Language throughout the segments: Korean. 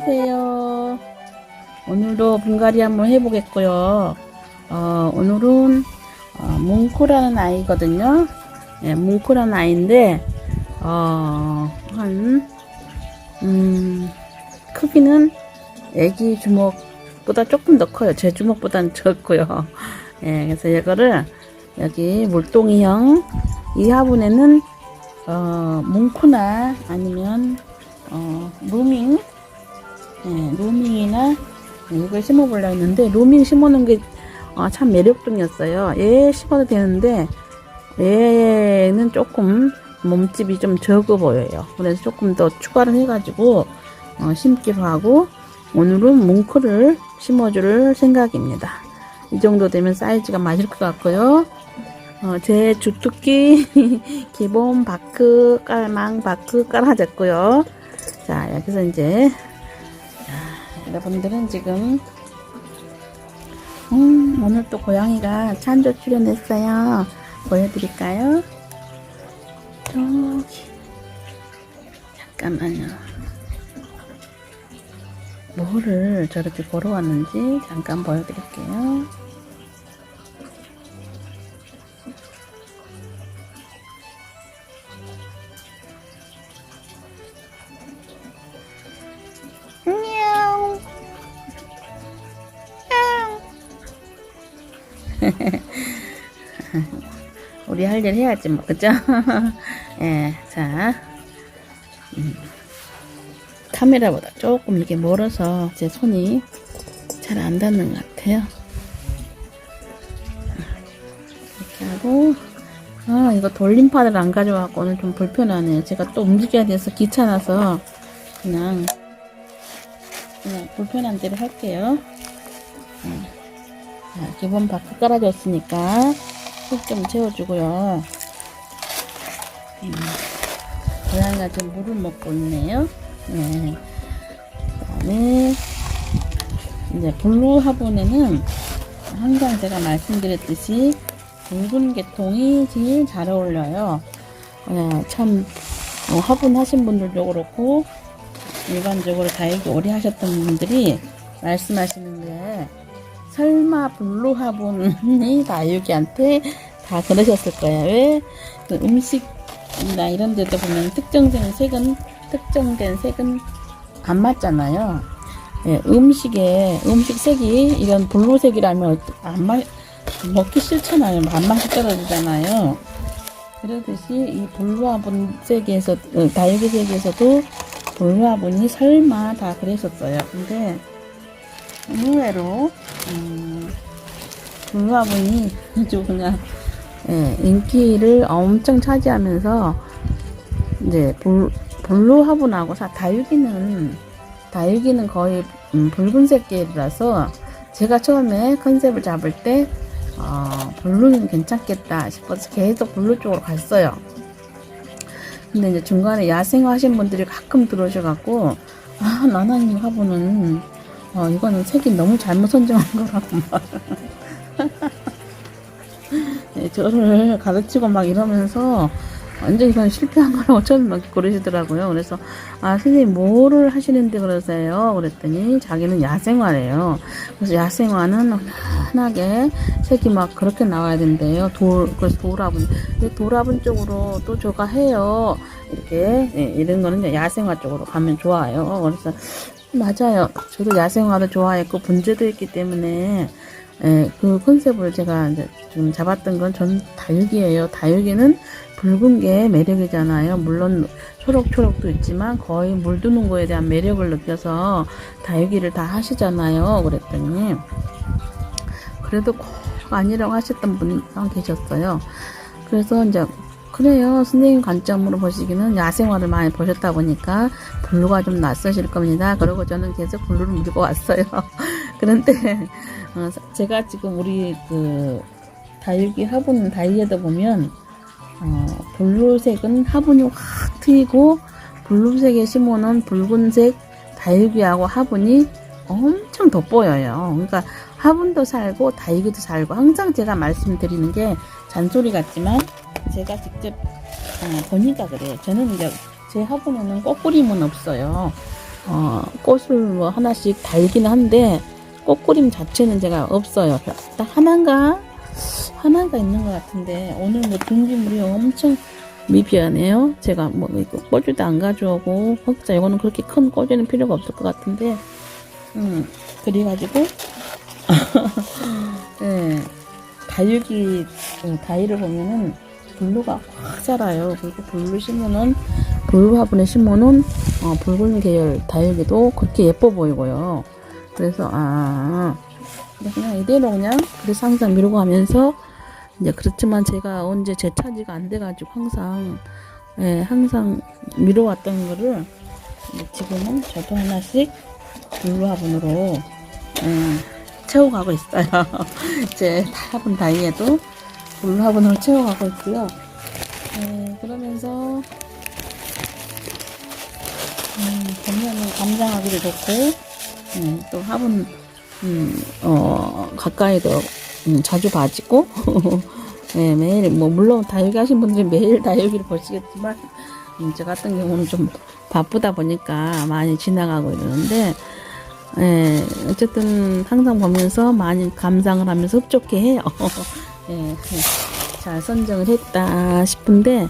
안녕하세요. 오늘도 분갈이 한번 해보겠고요. 어, 오늘은 어, 뭉코라는 아이거든요. 예, 뭉코라는 아이인데 어, 한 음, 크기는 애기 주먹보다 조금 더 커요. 제 주먹보다는 적고요. 예, 그래서 이거를 여기 물동이형 이 화분에는 어, 뭉코나 아니면 어, 로밍, 예, 로밍이나 이걸 심어보려고 했는데, 로밍 심어놓은 게, 아, 참 매력적이었어요. 얘 심어도 되는데, 얘는 조금 몸집이 좀 적어 보여요. 그래서 조금 더 추가를 해가지고, 어, 심기로 하고, 오늘은 뭉크를 심어줄 생각입니다. 이 정도 되면 사이즈가 맞을 것 같고요. 어, 제 주특기 기본 바크 깔망 바크 깔아졌고요. 자 여기서 이제 자, 여러분들은 지금 음, 오늘 또 고양이가 찬조 출연했어요. 보여드릴까요? 저기 잠깐만요. 뭐를 저렇게 걸어왔는지 잠깐 보여드릴게요. 할 일 해야지 뭐 그죠? 예, 자 음, 카메라보다 조금 이렇게 멀어서 제 손이 잘 안 닿는 것 같아요. 이렇게 하고 아 이거 돌림판을 안 가져와갖고 오늘 좀 불편하네요. 제가 또 움직여야 돼서 귀찮아서 그냥 그냥 불편한 대로 할게요. 네. 자, 기본 바퀴 깔아줬으니까 흙좀 채워주고요. 음, 고양이가 지금 물을 먹고 있네요. 네. 그다음에 이제 블루 화분에는 항상 제가 말씀드렸듯이 붉은 계통이 제일 잘 어울려요. 네, 참 어, 화분 하신 분들도 그렇고 일반적으로 다육이 오래 하셨던 분들이 말씀하시는데 설마 블루 화분이 다육이한테 다 그러셨을 거예요. 왜? 그 음식이나 이런 데도 보면 특정된 색은 특정된 색은 안 맞잖아요. 예, 음식에 음식 색이 이런 블루색이라면 안 맛, 먹기 싫잖아요. 안 맛이 떨어지잖아요. 그러듯이 이 블루 화분 색에서 어, 다육이 색에서도 블루 화분이 설마 다 그랬었어요. 근데 의외로 음, 블루 화분이 아주 그냥 예, 인기를 엄청 차지하면서 이제 블, 블루 화분하고 사, 다육이는 다육이는 거의 음, 붉은색 계열이라서 제가 처음에 컨셉을 잡을 때 어, 블루는 괜찮겠다 싶어서 계속 블루 쪽으로 갔어요. 근데 이제 중간에 야생 하신 분들이 가끔 들어오셔갖고 아 나나님 화분은 어, 이거는 색이 너무 잘못 선정한 거라고 막 네, 저를 가르치고 막 이러면서 완전 이건 실패한 거라고 처음에 막 그러시더라고요. 그래서 아 선생님 뭐를 하시는데 그러세요? 그랬더니 자기는 야생화래요. 그래서 야생화는 환하게 색이 막 그렇게 나와야 된대요. 돌 그래서 돌화분 근데 돌화분 쪽으로 또 저가 해요. 이렇게 예, 이런 거는 야생화 쪽으로 가면 좋아요. 그래서 맞아요. 저도 야생화도 좋아했고 분재도 했기 때문에 예, 그 컨셉을 제가 이제 좀 잡았던 건 전 다육이에요. 다육이는 붉은 게 매력이잖아요. 물론 초록초록도 있지만 거의 물드는 거에 대한 매력을 느껴서 다육이를 다 하시잖아요. 그랬더니 그래도 꼭 아니라고 하셨던 분이 계셨어요. 그래서 이제 그래요. 선생님 관점으로 보시기는 야생화를 많이 보셨다 보니까 블루가 좀 낯서실 겁니다. 그리고 저는 계속 블루를 밀고 왔어요. 그런데 어, 제가 지금 우리 그 다육이 화분 다이에도 보면 어, 블루색은 화분이 확 트이고 블루색에 심어놓은 붉은색 다육이하고 화분이 엄청 돋보여요. 그러니까 화분도 살고 다육이도 살고 항상 제가 말씀드리는 게 잔소리 같지만 제가 직접 어, 보니까 그래요. 저는 이제 제 화분에는 꽃뿌림은 없어요. 어, 꽃을 뭐 하나씩 달기는 한데 꽃그림 자체는 제가 없어요. 딱 하나인가 하나가 있는 것 같은데 오늘 뭐 준비물이 엄청 미비하네요. 제가 뭐 이거 꼬주도 안 가져오고 혹자 이거는 그렇게 큰 꼬주는 필요가 없을 것 같은데 음 그래가지고 네 다육이 음, 다이를 보면은 블루가 확 자라요. 그리고 블루 심으면 블루 화분에 심어놓은 어, 붉은 계열 다육이도 그렇게 예뻐 보이고요. 그래서 아 그냥 이대로 그냥 그래서 항상 미루고 가면서 이제 그렇지만 제가 언제 제 차지가 안 돼가지고 항상 예, 항상 미뤄왔던 거를 이제 지금은 저도 하나씩 블루 화분으로 예, 채워가고 있어요. 제 화분 다이에도 화분으로 채워가고 있고요. 예, 그러면서 음, 보면은 감장하기도 좋고 음, 또 화분 음, 어, 가까이도 음, 자주 봐지고 네, 매일 뭐 물론 다육이 하신 분들이 매일 다육이를 보시겠지만 음, 저 같은 경우는 좀 바쁘다 보니까 많이 지나가고 이러는데 예, 어쨌든 항상 보면서 많이 감상을 하면서 흡족해 해요. 예, 예, 잘 선정을 했다 싶은데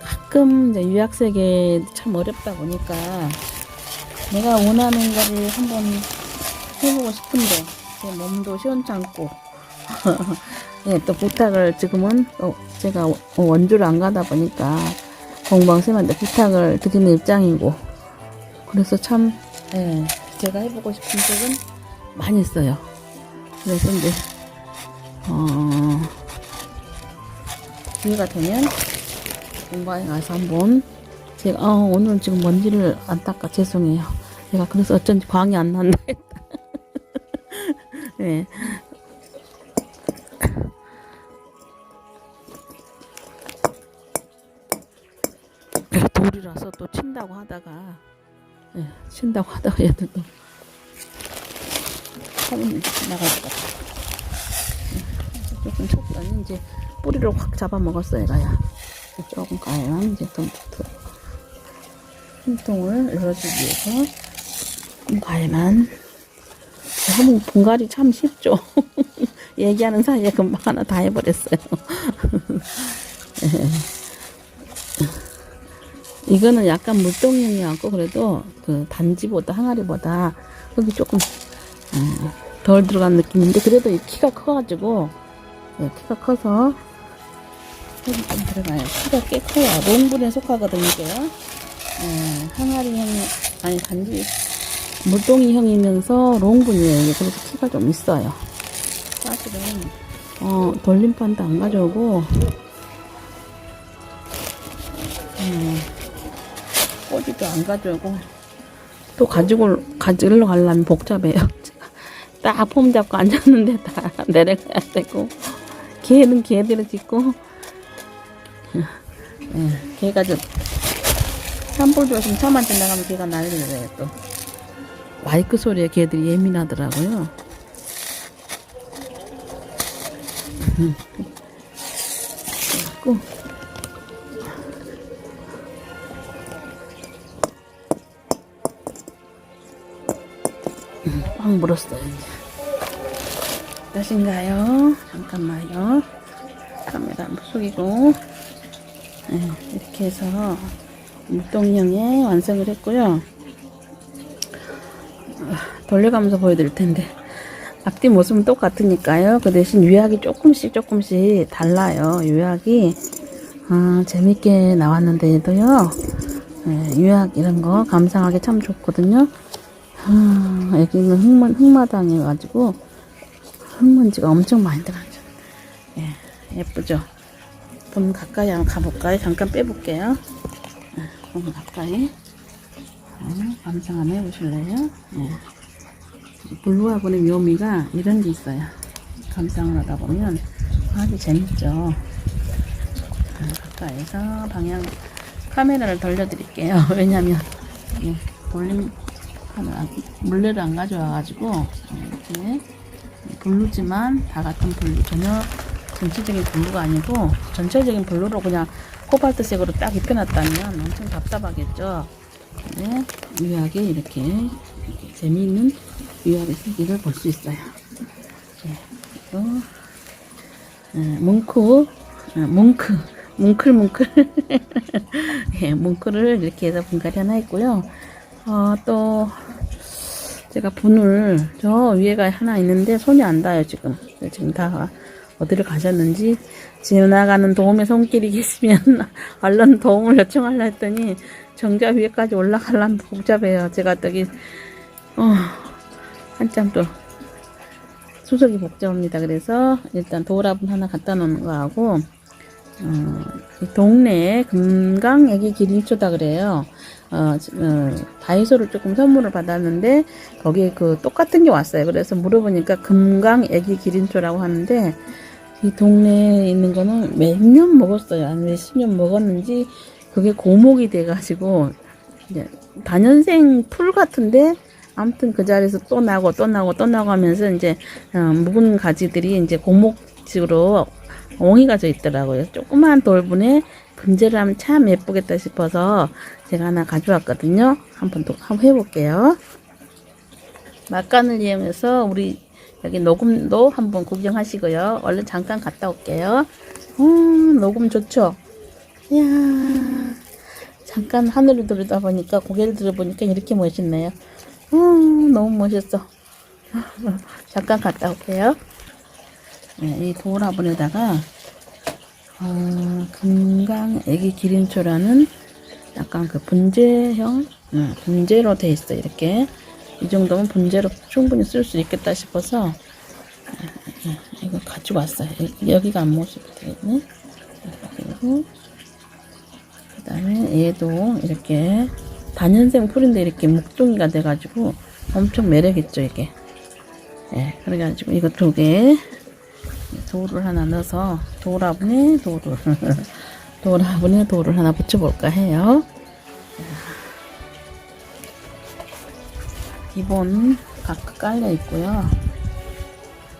가끔 이제 유학 세계 참 어렵다 보니까 내가 원하는 거를 한번 해보고 싶은데 제 몸도 시원찮고 예, 또 부탁을 지금은 또 제가 원주를 안 가다 보니까 공방쌤한테 부탁을 드리는 입장이고 그래서 참 예, 제가 해보고 싶은 쪽은 많이 있어요. 그래서 이제 어, 기회가 되면 공방에 가서 한번 제가 어, 오늘 지금 먼지를 안 닦아 죄송해요. 제가 그래서 어쩐지 광이 안 난다 했다. 네. 네, 돌이라서 또 친다고 하다가 예, 친다고 하다가 얘들도 나갈 것 같아. 예, 조금 쳤더니 이제 뿌리를 확 잡아먹었어 얘가야. 조금 가야만 이제 좀 더. 한 통을 열어주기 위해서 분갈만 한번 분갈이 참 쉽죠 얘기하는 사이에 금방 하나 다 해버렸어요 예. 이거는 약간 물동형이었고 그래도 그 단지보다 항아리보다 여기 조금 음, 덜 들어간 느낌인데 그래도 이 키가 커가지고 예, 키가 커서 여기 좀 들어가요 키가 꽤 커요 롱분에 속하거든요 이게요 예, 항아리 형 아니 단지 물동이 형이면서 롱분이에요. 이게 그래서 키가 좀 있어요. 사실은 어 돌림판도 안 가져오고 음, 꼬지도 안 가져오고 또 가지고 가지러 가려면 복잡해요. 딱 폼 잡고 앉았는데 다 내려가야 되고 개는 개대로 짓고 예, 개가 좀 산불 조심 차만 지나가면 걔가 난리를 내요 또 마이크 소리에 걔들이 예민하더라고요 그래갖고 꽉 물었어요 이제 다신가요? 잠깐만요 카메라 한번 숙이고 네, 이렇게 해서 물동형에 완성을 했고요. 돌려가면서 보여드릴 텐데 앞뒤 모습은 똑같으니까요. 그 대신 유약이 조금씩 조금씩 달라요. 유약이 아, 재밌게 나왔는데도요. 네, 유약 이런 거 감상하기 참 좋거든요. 아, 여기는 흙마, 흙마당이 가지고 흙먼지가 엄청 많이 들어가죠. 예, 예쁘죠? 좀 가까이 한번 가볼까요? 잠깐 빼볼게요. 좀 가까이 어, 감상 한번 해보실래요? 예. 블루화분의 묘미가 이런 게 있어요. 감상을 하다 보면 아주 재밌죠. 아, 가까이서 방향 카메라를 돌려드릴게요. 왜냐면 예, 돌림 물레를 안 가져와가지고 이렇게 블루지만 다 같은 블루 전혀 전체적인 블루가 아니고 전체적인 블루로 그냥 코발트색으로 딱 입혀놨다면 엄청 답답하겠죠. 네, 유하게 이렇게, 이렇게 재미있는 유하의 세계를 볼 수 있어요. 네, 그리고 어, 뭉크, 어, 뭉크, 뭉클뭉클. 예, 뭉클을 이렇게 해서 분갈이 하나 있고요. 어, 또, 제가 분을, 저 위에가 하나 있는데 손이 안 닿아요, 지금. 지금 다 어디를 가셨는지. 지나가는 도움의 손길이 계시면 얼른 도움을 요청하려 했더니 정자 위에까지 올라가려면 복잡해요. 제가 저기, 어, 한참 또 수석이 복잡합니다. 그래서 일단 도우라분 하나 갖다 놓는 거 하고 어, 이 동네에 금강 애기 기린초다 그래요. 어, 지- 어, 다이소를 조금 선물을 받았는데 거기에 그 똑같은 게 왔어요. 그래서 물어보니까 금강 애기 기린초라고 하는데 이 동네에 있는 거는 몇 년 먹었어요. 한 몇십 년 먹었는지 그게 고목이 돼가지고 단연생 풀 같은데 아무튼 그 자리에서 또 나고 또 나고 또 나고 하면서 이제 어, 묵은 가지들이 이제 고목식으로 엉이가 져 있더라고요. 조그만 돌분에 분재를 하면 참 예쁘겠다 싶어서 제가 하나 가져왔거든요. 한번 또 한번 해볼게요. 막간을 이용해서 우리 여기 녹음도 한번 구경하시고요. 얼른 잠깐 갔다 올게요. 음, 녹음 좋죠? 이야, 잠깐 하늘을 들여다 보니까 고개를 들어보니까 이렇게 멋있네요. 음, 너무 멋있어. 잠깐 갔다 올게요. 네, 이 도라분에다가 어, 금강 애기 기린초라는 약간 그 분재형? 음, 분재로 돼 있어 이렇게. 이 정도면 분재로 충분히 쓸 수 있겠다 싶어서 예, 예, 이거 가지고 왔어요. 여- 여기가 안 모시면 되겠네. 그리고 그 다음에 얘도 이렇게 단연생 풀인데 이렇게 묵종이가 돼가지고 엄청 매력있죠 이게. 예, 그래가지고 이거 두개 돌을 하나 넣어서 돌아분에 돌을 돌아분에 돌을 하나 붙여볼까 해요. 기본 각각 깔려 있고요.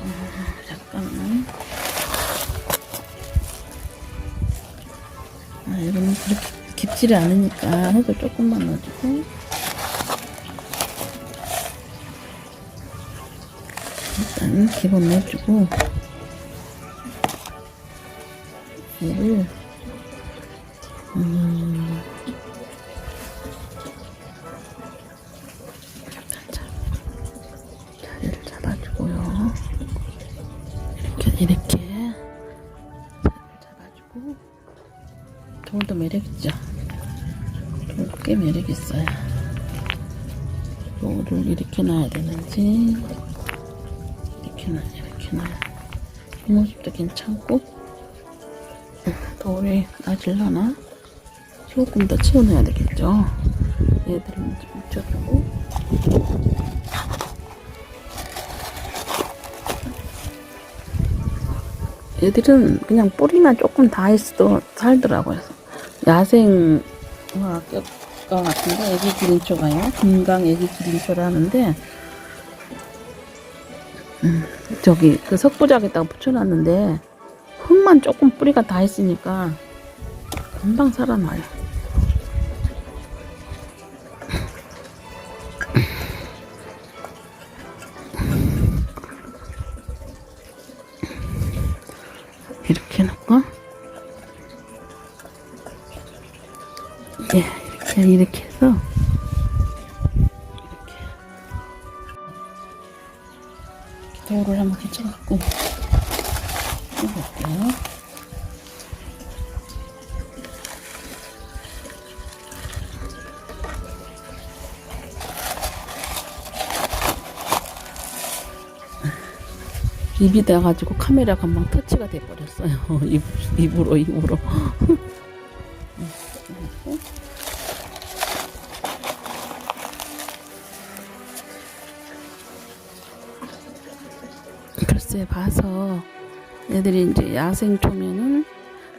어, 잠깐만. 아, 이거는 그렇게 깊지를 않으니까 해도 조금만 넣어주고. 일단 기본 넣어주고. 얘를 음, 자리를 잡아주고요. 이렇게 이렇게 자리를 잡아주고 돌도 매력 있죠. 돌도 꽤 매력 있어요. 돌을 이렇게 놔야 되는지 이렇게 놔 이렇게 놔. 이 모습도 괜찮고. 돌이 나질라나? 조금 더 치워내야 되겠죠? 얘들을 먼저 묻혀주고 얘들은 그냥 뿌리만 조금 다 있어도 살더라고요. 야생화 것 같은데 애기 기린초가요. 금강 애기 기린초라 하는데 음, 저기 그 석부작에다가 붙여놨는데 흙만 조금 뿌리가 다 있으니까 금방 살아나요. 이렇게 놓고. 예, 이렇게 이렇게 해서. 이렇게. 돌을 한번 붙여갖고 해볼게요. 입이 돼가지고 카메라 금방 터치가 돼버렸어요. 입, 입으로, 입으로. 글쎄 봐서 애들이 이제 야생 초면은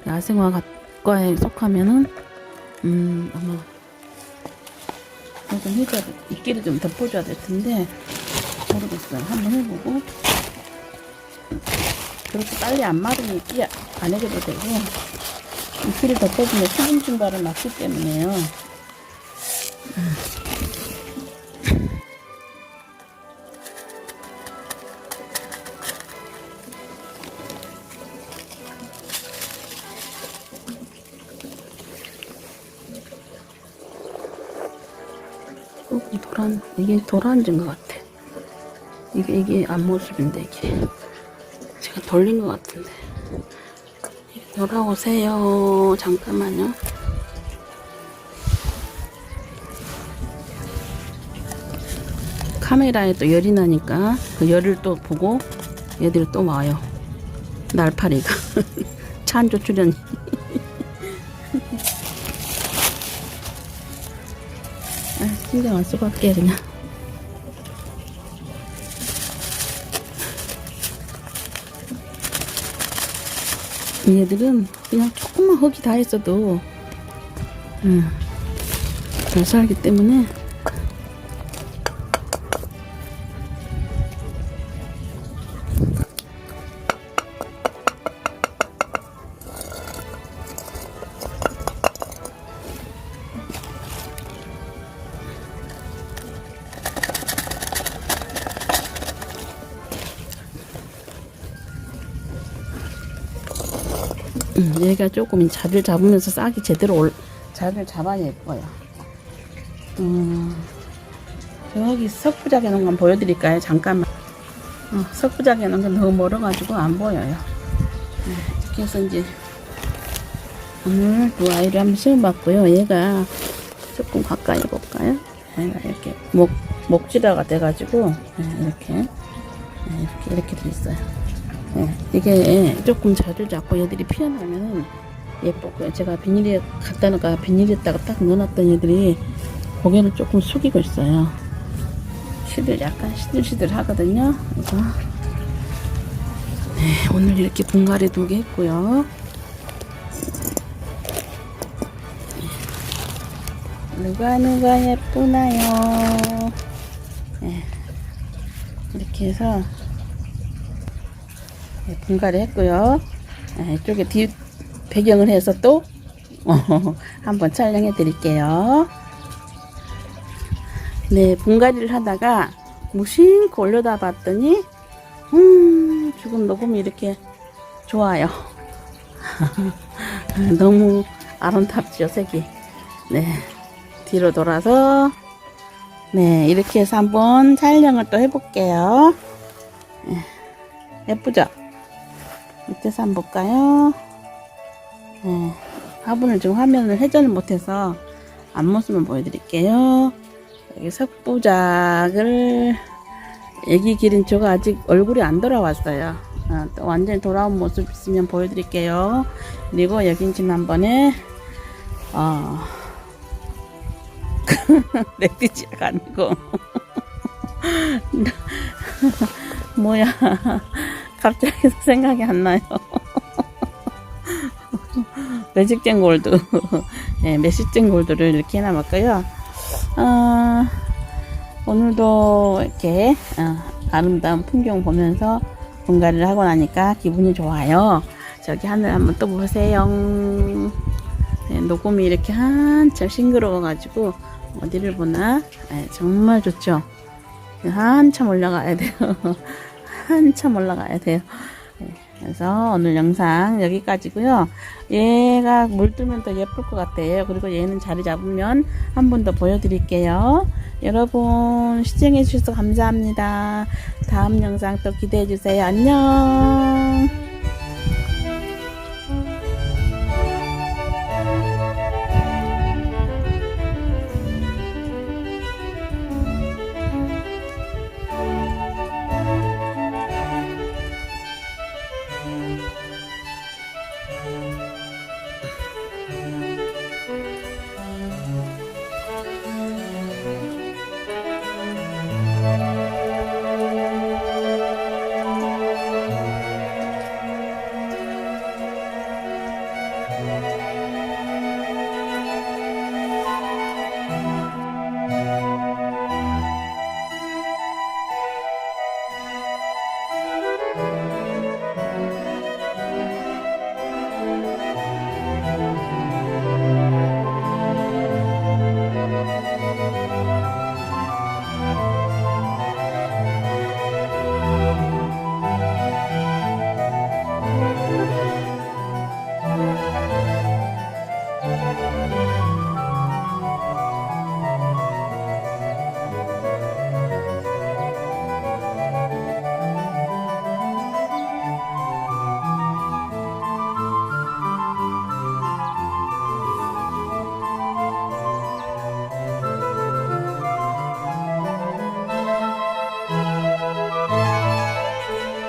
야생화 과에 속하면은 음 아마 좀 해줘야 돼. 이끼를 좀 덮어줘야 될 텐데 모르겠어요. 한번 해보고. 그렇게 빨리 안 마르면 이끼 안 해줘도 되고 이끼를 덮어주면 수분 증가를 막기 때문에요. 음, 이게 도란지인 것 같아. 이게, 이게 앞모습인데, 이게. 제가 돌린 것 같은데. 돌아오세요. 잠깐만요. 카메라에 또 열이 나니까 그 열을 또 보고 얘들이 또 와요. 날파리가. 찬조 출연. 신경 안 쓰고 할게, 그냥. 얘들은 그냥 조금만 흙이 다 있어도, 음, 잘 살기 때문에, 얘가 조금 자를 잡으면서 싹이 제대로 올, 자를 잡아야 예뻐요. 음, 저기 석부작에 놓은 건 보여드릴까요? 잠깐만. 어, 석부작에 놓은 건 너무 멀어가지고 안 보여요. 네, 이렇게 해서 이제 오늘 두 아이를 한번 시험봤고요. 얘가 조금 가까이 볼까요? 얘가 이렇게 목, 목지라가 돼가지고 네, 이렇게 네, 이렇게 이렇게 돼 있어요. 네, 이게 조금 자주 잡고 얘들이 피어나면은 예쁘고요. 제가 비닐에 갖다 놓가 비닐에다가 딱 넣어놨던 애들이 고개를 조금 숙이고 있어요. 시들 약간 시들시들 하거든요. 그래서 네, 오늘 이렇게 분갈이 두 개 했고요. 누가 누가 예쁘나요? 네, 이렇게 해서 네, 분갈이 했고요. 네, 이쪽에 뒤 배경을 해서 또 어, 한번 촬영해 드릴게요. 네, 분갈이를 하다가 무심코 올려다 봤더니 음, 지금 녹음이 이렇게 좋아요. 너무 아름답죠, 색이. 네, 뒤로 돌아서 네, 이렇게 해서 한번 촬영을 또 해볼게요. 네, 예쁘죠? 밑에서 한번 볼까요? 네, 화분을 지금 화면을 회전을 못해서 앞모습만 보여드릴게요. 여기 석부작을 애기 기른 저가 아직 얼굴이 안 돌아왔어요. 어, 또 완전히 돌아온 모습 있으면 보여드릴게요. 그리고 여긴 지금 한 번에 어, 레티지아가 아니고 뭐야 갑자기 생각이 안 나요. 매직젠 골드, 네, 매직젠 골드를 이렇게 해놔볼까요? 어, 오늘도 이렇게 어, 아름다운 풍경 보면서 분갈이를 하고 나니까 기분이 좋아요. 저기 하늘 한번 또 보세요. 네, 녹음이 이렇게 한참 싱그러워가지고 어디를 보나 네, 정말 좋죠. 한참 올라가야 돼요. 한참 올라가야 돼요. 네, 그래서 오늘 영상 여기까지고요. 얘가 물들면 더 예쁠 것 같아요. 그리고 얘는 자리 잡으면 한 번 더 보여드릴게요. 여러분 시청해 주셔서 감사합니다. 다음 영상 또 기대해 주세요. 안녕.